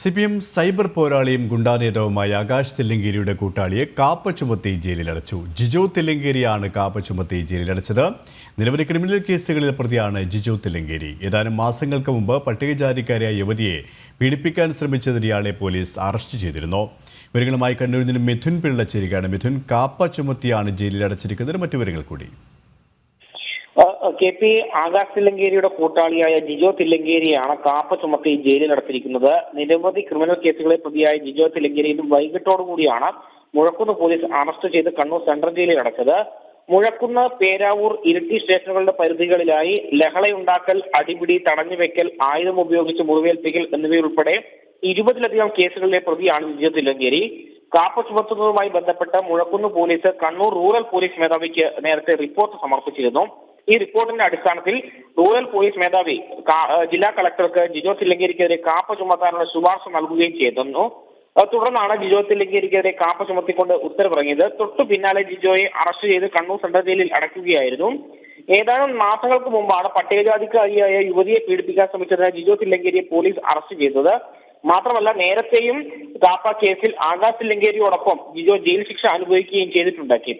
C P M cyber പോരാളിയും ഗുണ്ടാ നേതാവുമായ ആകാശ് തെല്ലങ്കേരിയുടെ കൂട്ടാളിയെ കാപ്പ ചുമത്തി ജയിലിലടച്ചു. ജിജോ തെല്ലങ്കേരിയാണ് കാപ്പ ചുമത്തി ജയിലിലടച്ചത്. നിരവധി ക്രിമിനൽ കേസുകളിൽ പ്രതിയാണ് ജിജോ തെല്ലങ്കേരി. ഏതാനും മാസങ്ങൾക്ക് മുമ്പ് പട്ടികജാതിക്കാരിയായ യുവതിയെ പീഡിപ്പിക്കാൻ ശ്രമിച്ചതിന് ഇയാളെ പോലീസ് അറസ്റ്റ് ചെയ്തിരുന്നു. വിവരങ്ങളുമായി കണ്ണൂരിൽ നിന്ന് മിഥുൻ പിള്ള ചേരുകയാണ് മിഥുൻ കാപ്പ ചുമത്തിയാണ് ജയിലിലടച്ചിരിക്കുന്നത്. മറ്റു വിവരങ്ങൾ കൂടി. കെ പി ആകാശ് തില്ലങ്കേരിയുടെ കൂട്ടാളിയായ ജിജോ തില്ലങ്കേരിയാണ് കാപ്പ ചുമത്തി ജയിലിൽ അടച്ചിരിക്കുന്നത് നിരവധി ക്രിമിനൽ കേസുകളെ പ്രതിയായ ജിജോ തില്ലങ്കേരി ഇന്ന് വൈകിട്ടോടുകൂടിയാണ് മുഴക്കുന്ന് പോലീസ് അറസ്റ്റ് ചെയ്ത് കണ്ണൂർ സെൻട്രൽ ജയിലിൽ അടച്ചത്. മുഴക്കുന്ന് പേരാവൂർ ഇരിട്ടി സ്റ്റേഷനുകളുടെ പരിധികളിലായി ലഹളയുണ്ടാക്കൽ അടിപിടി തടഞ്ഞുവെക്കൽ ആയുധം ഉപയോഗിച്ച് മുറിവേൽപ്പിക്കൽ എന്നിവയുൾപ്പെടെ ഇരുപതിലധികം കേസുകളിലെ പ്രതിയാണ് ജിജോ തില്ലങ്കേരി. കാപ്പ ചുമത്തുന്നതുമായി ബന്ധപ്പെട്ട് Muzhakkunnu police Kannur rural police മേധാവിക്ക് നേരത്തെ റിപ്പോർട്ട് സമർപ്പിച്ചിരുന്നു. ഈ റിപ്പോർട്ടിന്റെ അടിസ്ഥാനത്തിൽ റൂറൽ പോലീസ് മേധാവി ജില്ലാ കളക്ടർക്ക് ജിജോ തില്ലങ്കേരിക്കെതിരെ കാപ്പ ചുമത്താനുള്ള ശുപാർശ നൽകുകയും ചെയ്തിരുന്നു. തുടർന്നാണ് ജിജോ തില്ലങ്കേരിക്കെതിരെ കാപ്പ ചുമത്തിക്കൊണ്ട് ഉത്തരവിറങ്ങിയത്. തൊട്ടു പിന്നാലെ ജിജോയെ അറസ്റ്റ് ചെയ്ത് കണ്ണൂർ സെൻട്രൽ ജയിലിൽ അടയ്ക്കുകയായിരുന്നു. ഏതാനും മാസങ്ങൾക്ക് മുമ്പാണ് പട്ടികജാതിക്കാരിയായ യുവതിയെ പീഡിപ്പിക്കാൻ ശ്രമിച്ചതിന് ജിജോ തില്ലങ്കേരിയെ പോലീസ് അറസ്റ്റ് ചെയ്തത്. മാത്രമല്ല നേരത്തെയും കാപ്പ കേസിൽ ആകാശ് തില്ലങ്കേരിയോടൊപ്പം ജിജോ ജയിൽ ശിക്ഷ അനുഭവിക്കുകയും ചെയ്തിട്ടുണ്ട് കെ